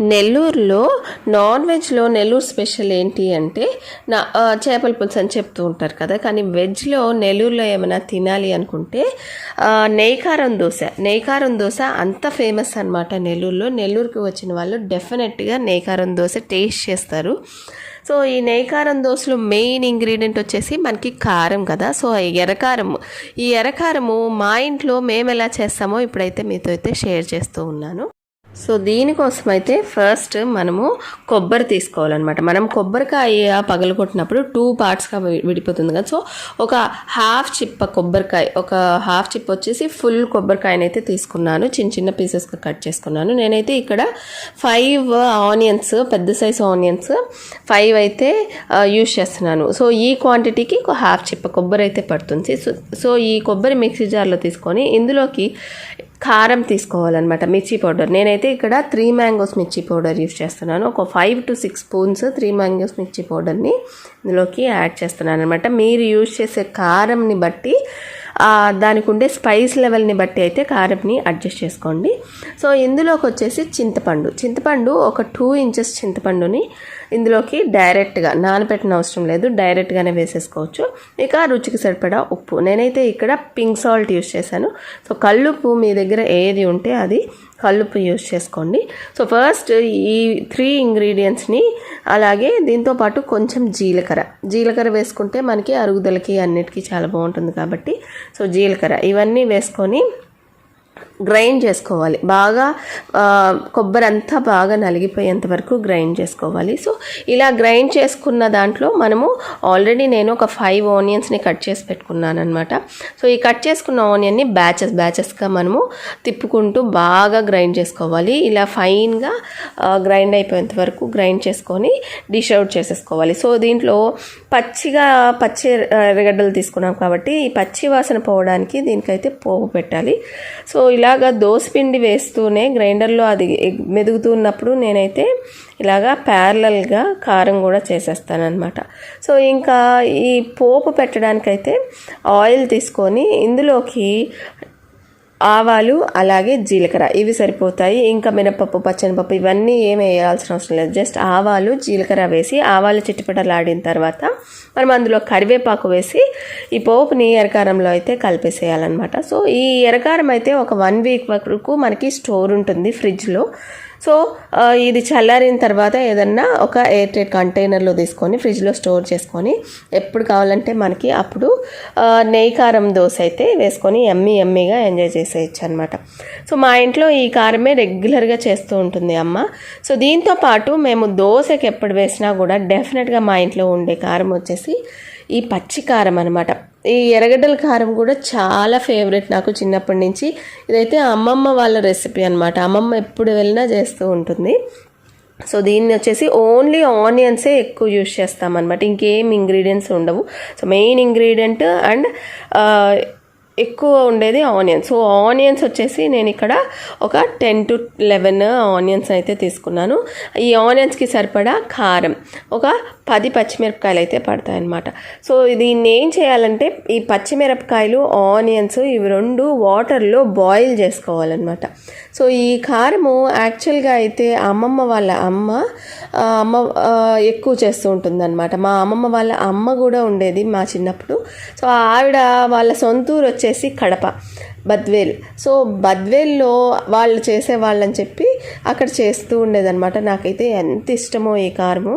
నెల్లూరులో నాన్ వెజ్లో నెల్లూరు స్పెషల్ ఏంటి అంటే నా చేపల పులుసు అని చెప్తూ ఉంటారు కదా కానీ వెజ్లో నెల్లూరులో ఏమైనా తినాలి అనుకుంటే నెయ్యికారం దోశ. నెయ్యికారం దోశ అంత ఫేమస్ అనమాట నెల్లూరులో. నెల్లూరుకి వచ్చిన వాళ్ళు డెఫినెట్గా నెయ్యికారం దోశ టేస్ట్ చేస్తారు. సో ఈ నెయ్యికారం దోశలో మెయిన్ ఇంగ్రీడియంట్ వచ్చేసి మనకి కారం కదా. సో ఈ ఎర్రకారము ఈ ఎర్రకారము మా ఇంట్లో మేము ఎలా చేస్తామో ఇప్పుడైతే మీతో అయితే షేర్ చేస్తూ ఉన్నాను. సో దీనికోసం అయితే ఫస్ట్ మనము కొబ్బరి తీసుకోవాలన్నమాట. మనం కొబ్బరికాయ పగలగొట్టినప్పుడు టూ పార్ట్స్గా విడిపోతుంది కదా. సో ఒక హాఫ్ చిప్ప కొబ్బరికాయ ఒక హాఫ్ చిప్ వచ్చేసి ఫుల్ కొబ్బరికాయనైతే అయితే తీసుకున్నాను. చిన్న చిన్న పీసెస్గా కట్ చేసుకున్నాను. నేనైతే ఇక్కడ ఫైవ్ ఆనియన్స్ పెద్ద సైజ్ ఆనియన్స్ ఫైవ్ అయితే యూస్ చేస్తున్నాను. సో ఈ క్వాంటిటీకి ఒక హాఫ్ చిప్ప కొబ్బరి అయితే పడుతుంది. సో సో ఈ కొబ్బరి మిక్సీ జార్లో తీసుకొని ఇందులోకి కారం తీసుకోవాలన్నమాట మిర్చి పౌడర్. నేనైతే ఇక్కడ త్రీ మ్యాంగోస్ మిర్చి పౌడర్ యూస్ చేస్తున్నాను. ఒక five to six spoons three mangoes మిర్చి పౌడర్ని ఇందులోకి యాడ్ చేస్తున్నాను అనమాట మీరు యూజ్ చేసే కారంని బట్టి దానికి ఉండే స్పైస్ లెవెల్ని బట్టి అయితే కారంని అడ్జస్ట్ చేసుకోండి. సో ఇందులోకి వచ్చేసి చింతపండు. చింతపండు ఒక టూ ఇంచెస్ చింతపండుని ఇందులోకి డైరెక్ట్గా నానబెట్టిన అవసరం లేదు డైరెక్ట్గానే వేసేసుకోవచ్చు. ఇక రుచికి సరిపడా ఉప్పు. నేనైతే ఇక్కడ పింక్ సాల్ట్ యూస్ చేశాను. సో కల్లుప్పు మీ దగ్గర ఏది ఉంటే అది కల్లుప్పు యూస్ చేసుకోండి. సో ఫస్ట్ ఈ త్రీ ఇంగ్రీడియంట్స్ని అలాగే దీంతో పాటు కొంచెం జీలకర్ర. జీలకర్ర వేసుకుంటే మనకి అరుగుదలకి అన్నిటికీ చాలా బాగుంటుంది కాబట్టి. సో జీలకర్ర. ఇవన్నీ వేసుకొని గ్రైండ్ చేసుకోవాలి. బాగా కొబ్బరి అంతా బాగా నలిగిపోయేంత వరకు గ్రైండ్ చేసుకోవాలి. సో ఇలా గ్రైండ్ చేసుకున్న దాంట్లో మనము ఆల్రెడీ నేను ఒక ఫైవ్ ఆనియన్స్ని కట్ చేసి పెట్టుకున్నాను అనమాట సో ఈ కట్ చేసుకున్న ఆనియన్ని బ్యాచెస్ బ్యాచెస్గా మనము తిప్పుకుంటూ బాగా గ్రైండ్ చేసుకోవాలి. ఇలా ఫైన్గా గ్రైండ్ అయిపోయేంత వరకు గ్రైండ్ చేసుకొని డిష్ అవుట్ చేసేసుకోవాలి. సో దీంట్లో పచ్చిగా పచ్చి ఎర్రగడ్డలు తీసుకున్నాం కాబట్టి ఈ పచ్చి వాసన పోవడానికి దీనికైతే పోపు పెట్టాలి. సో ఇలా ఇలాగ దోసపిండి వేస్తూనే గ్రైండర్లో అది మెదుగుతున్నప్పుడు నేనైతే ఇలాగా ప్యారలల్గా కారం కూడా చేసేస్తానమాట సో ఇంకా ఈ పోపు పెట్టడానికైతే ఆయిల్ తీసుకొని ఇందులోకి ఆవాలు అలాగే జీలకర్ర. ఇవి సరిపోతాయి. ఇంకా మినపప్పు పచ్చనిపప్పు ఇవన్నీ ఏమి వేయాల్సిన అవసరం లేదు. జస్ట్ ఆవాలు జీలకర్ర వేసి ఆవాలు చిట్టుపటలాడిన తర్వాత మనం అందులో కరివేపాకు వేసి ఈ పోపుని ఎరకారంలో అయితే కలిపేసేయాలన్నమాట. సో ఈ ఎరకారం అయితే ఒక వన్ వీక్ వరకు మనకి స్టోర్ ఉంటుంది ఫ్రిడ్జ్లో. సో ఇది చల్లారిన తర్వాత ఏదన్నా ఒక ఎయిర్ టైట్ కంటైనర్లో తీసుకొని ఫ్రిడ్జ్లో స్టోర్ చేసుకొని ఎప్పుడు కావాలంటే మనకి అప్పుడు నెయ్యి కారం దోశ అయితే వేసుకొని ఎమ్మి ఎమ్మిగా ఎంజాయ్ చేసేయచ్చు అనమాట సో మా ఇంట్లో ఈ కారమే రెగ్యులర్గా చేస్తూ ఉంటుంది అమ్మ. సో దీంతో పాటు మేము దోశకి ఎప్పుడు వేసినా కూడా డెఫినెట్గా మా ఇంట్లో ఉండే కారం వచ్చేసి ఈ పచ్చి కారం అనమాట ఈ ఎర్రగడ్డల కారం కూడా చాలా ఫేవరెట్ నాకు చిన్నప్పటి నుంచి. ఇదైతే అమ్మమ్మ వాళ్ళ రెసిపీ అనమాట అమ్మమ్మ ఎప్పుడు వెళ్ళినా చేస్తూ ఉంటుంది. సో దీన్ని వచ్చేసి ఓన్లీ ఆనియన్సే ఎక్కువ యూజ్ చేస్తామన్నమాట. ఇంకేం ఇంగ్రీడియంట్స్ ఉండవు. సో మెయిన్ ఇంగ్రీడియంట్ అండ్ ఎక్కువ ఉండేది ఆనియన్స్. సో ఆనియన్స్ వచ్చేసి నేను ఇక్కడ ఒక టెన్ టు లెవెన్ ఆనియన్స్ అయితే తీసుకున్నాను. ఈ ఆనియన్స్కి సరిపడా కారం. ఒక పది పచ్చిమిరపకాయలు అయితే పడతాయన్నమాట. సో దీన్ని ఏం చేయాలంటే ఈ పచ్చిమిరపకాయలు ఆనియన్స్ ఇవి రెండు వాటర్లో బాయిల్ చేసుకోవాలన్నమాట. సో ఈ కారము యాక్చువల్గా అయితే అమ్మమ్మ వాళ్ళ అమ్మ అమ్మ ఎక్కువ చేస్తూ ఉంటుందన్నమాట. మా అమ్మమ్మ వాళ్ళ అమ్మ కూడా ఉండేది మా చిన్నప్పుడు. సో ఆవిడ వాళ్ళ సొంతూరు వచ్చేసి కడప బద్వేల్. సో బద్వేల్లో వాళ్ళు చేసేవాళ్ళని చెప్పి అక్కడ చేస్తూ ఉండేదన్నమాట. నాకైతే ఎంత ఇష్టమో ఈ కారము.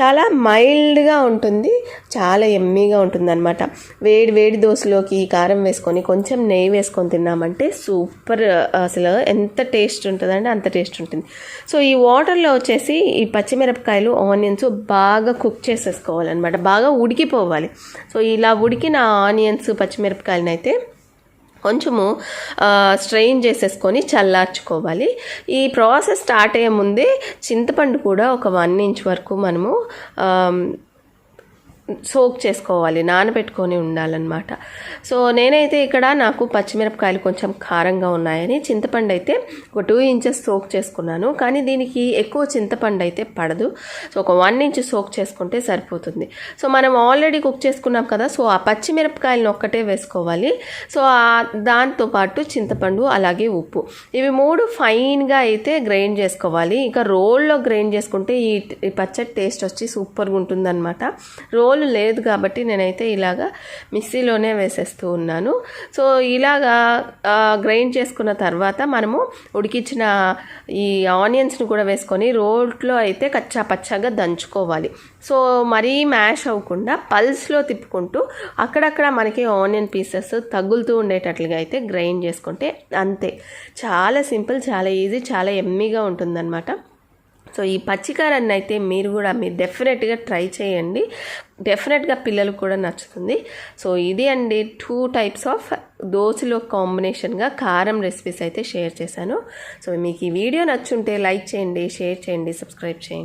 చాలా మైల్డ్గా ఉంటుంది చాలా ఎమ్మీగా ఉంటుందన్నమాట. వేడి వేడి దోశలోకి ఈ కారం వేసుకొని కొంచెం నెయ్యి వేసుకొని తిన్నామంటే సూపర్ అసలు ఎంత టేస్ట్ ఉంటుందంటే అంత టేస్ట్ ఉంటుంది. సో ఈ వాటర్లో వచ్చేసి ఈ పచ్చిమిరపకాయలు ఆనియన్స్ బాగా కుక్ చేసేసుకోవాలన్నమాట. బాగా ఉడికిపోవాలి. సో ఇలా ఉడికిన ఆనియన్స్ పచ్చిమిరపకాయలను అయితే కొంచెము స్ట్రెయిన్ చేసేసుకొని చల్లార్చుకోవాలి. ఈ ప్రాసెస్ స్టార్ట్ అయ్యే ముందే చింతపండు కూడా ఒక వన్ ఇంచ్ వరకు మనము సోక్ చేసుకోవాలి నానబెట్టుకొని ఉండాలన్నమాట. సో నేనైతే ఇక్కడ నాకు పచ్చిమిరపకాయలు కొంచెం కారంగా ఉన్నాయని చింతపండు అయితే ఒక టూ ఇంచెస్ సోక్ చేసుకున్నాను. కానీ దీనికి ఎక్కువ చింతపండు అయితే పడదు. సో ఒక వన్ ఇంచ్ సోక్ చేసుకుంటే సరిపోతుంది. సో మనం ఆల్రెడీ కుక్ చేసుకున్నాం కదా సో ఆ పచ్చిమిరపకాయలను ఒక్కటే వేసుకోవాలి. సో దాంతో పాటు చింతపండు అలాగే ఉప్పు. ఇవి మూడు ఫైన్గా అయితే గ్రైండ్ చేసుకోవాలి. ఇంకా రోల్లో గ్రైండ్ చేసుకుంటే ఈ ఈ పచ్చడి టేస్ట్ వచ్చి సూపర్గా ఉంటుందన్నమాట. రోల్ లేదు కాబట్టి నేనైతే ఇలాగా మిక్సీలోనే వేసేస్తూ ఉన్నాను. సో ఇలాగా గ్రైండ్ చేసుకున్న తర్వాత మనము ఉడికించిన ఈ ఆనియన్స్ని కూడా వేసుకొని రోట్లో అయితే కచ్చా పచ్చాగా దంచుకోవాలి. సో మరీ మ్యాష్ అవ్వకుండా పల్స్లో తిప్పుకుంటూ అక్కడక్కడ మనకి ఆనియన్ పీసెస్ తగులుతూ ఉండేటట్లుగా అయితే గ్రైండ్ చేసుకుంటే అంతే. చాలా సింపుల్ చాలా ఈజీ చాలా ఎమ్మీగా ఉంటుందన్నమాట. సో ఈ పచ్చికారాన్ని అయితే మీరు కూడా మీరు డెఫినెట్గా ట్రై చేయండి. డెఫినెట్గా పిల్లలకు కూడా నచ్చుతుంది. సో ఇది అండి టూ టైప్స్ ఆఫ్ దోశలో కాంబినేషన్గా కారం రెసిపీస్ అయితే షేర్ చేశాను. సో మీకు ఈ వీడియో నచ్చుంటే లైక్ చేయండి షేర్ చేయండి సబ్స్క్రైబ్ చేయండి.